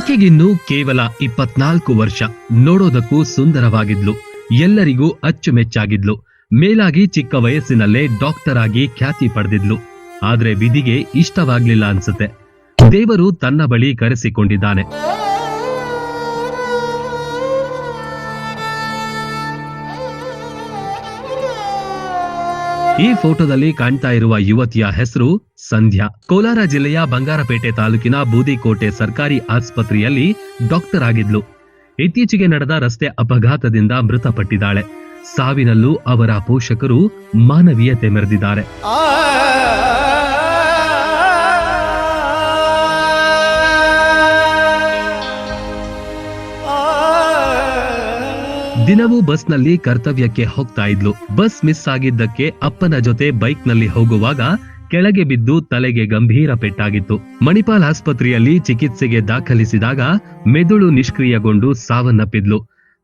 ಆಕೆಗಿನ್ನು ಕೇವಲ ಇಪ್ಪತ್ನಾಲ್ಕು ವರ್ಷ. ನೋಡೋದಕ್ಕೂ ಸುಂದರವಾಗಿದ್ಲು. ಎಲ್ಲರಿಗೂ ಅಚ್ಚುಮೆಚ್ಚಾಗಿದ್ಲು. ಮೇಲಾಗಿ ಚಿಕ್ಕ ವಯಸ್ಸಿನಲ್ಲೇ ಡಾಕ್ಟರ್ ಆಗಿ ಖ್ಯಾತಿ ಪಡೆದಿದ್ಲು. ಆದ್ರೆ ವಿಧಿಗೆ ಇಷ್ಟವಾಗ್ಲಿಲ್ಲ ಅನ್ಸುತ್ತೆ. ದೇವರು ತನ್ನ ಬಳಿ ಕರೆಸಿಕೊಂಡಿದ್ದಾನೆ. ಈ ಫೋಟೋದಲ್ಲಿ ಕಾಣ್ತಾ ಇರುವ ಯುವತಿಯ ಹೆಸರು ಸಂಧ್ಯಾ. ಕೋಲಾರ ಜಿಲ್ಲೆಯ ಬಂಗಾರಪೇಟೆ ತಾಲೂಕಿನ ಬೂದಿಕೋಟೆ ಸರ್ಕಾರಿ ಆಸ್ಪತ್ರೆಯಲ್ಲಿ ಡಾಕ್ಟರ್ ಆಗಿದ್ಲು. ಇತ್ತೀಚೆಗೆ ನಡೆದ ರಸ್ತೆ ಅಪಘಾತದಿಂದ ಮೃತಪಟ್ಟಿದ್ದಾಳೆ. ಸಾವಿನಲ್ಲೂ ಅವರ ಪೋಷಕರು ಮಾನವೀಯತೆ ಮೆರೆದಿದ್ದಾರೆ. ದಿನವೂ ಬಸ್ನಲ್ಲಿ ಕರ್ತವ್ಯಕ್ಕೆ ಹೋಗ್ತಾ ಇದ್ಲು. ಬಸ್ ಮಿಸ್ ಆಗಿದ್ದಕ್ಕೆ ಅಪ್ಪನ ಜೊತೆ ಬೈಕ್ನಲ್ಲಿ ಹೋಗುವಾಗ ಕೆಳಗೆ ಬಿದ್ದು ತಲೆಗೆ ಗಂಭೀರ ಪೆಟ್ಟಾಗಿತ್ತು. ಮಣಿಪಾಲ್ ಆಸ್ಪತ್ರೆಯಲ್ಲಿ ಚಿಕಿತ್ಸೆಗೆ ದಾಖಲಿಸಿದಾಗ ಮೆದುಳು ನಿಷ್ಕ್ರಿಯಗೊಂಡು ಸಾವನ್ನಪ್ಪಿದ್ಲು.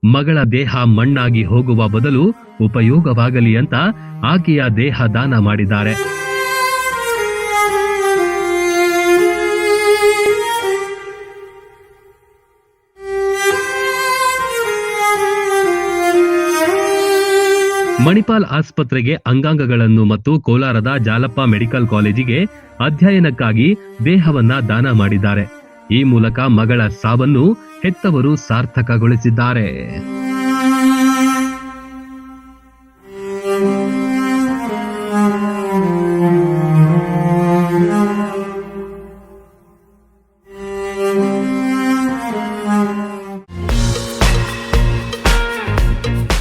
ಮಗಳ ದೇಹ ಮಣ್ಣಾಗಿ ಹೋಗುವ ಬದಲು ಉಪಯೋಗವಾಗಲಿ ಅಂತ ಆಕೆಯ ದೇಹ ದಾನ ಮಾಡಿದ್ದಾರೆ. ಮಣಿಪಾಲ್ ಆಸ್ಪತ್ರೆಗೆ ಅಂಗಾಂಗಗಳನ್ನು ಮತ್ತು ಕೋಲಾರದ ಜಾಲಪ್ಪ ಮೆಡಿಕಲ್ ಕಾಲೇಜಿಗೆ ಅಧ್ಯಯನಕ್ಕಾಗಿ ದೇಹವನ್ನ ದಾನ ಮಾಡಿದ್ದಾರೆ. ಈ ಮೂಲಕ ಮಗಳ ಸಾವನ್ನು ಹೆತ್ತವರು ಸಾರ್ಥಕಗೊಳಿಸಿದ್ದಾರೆ.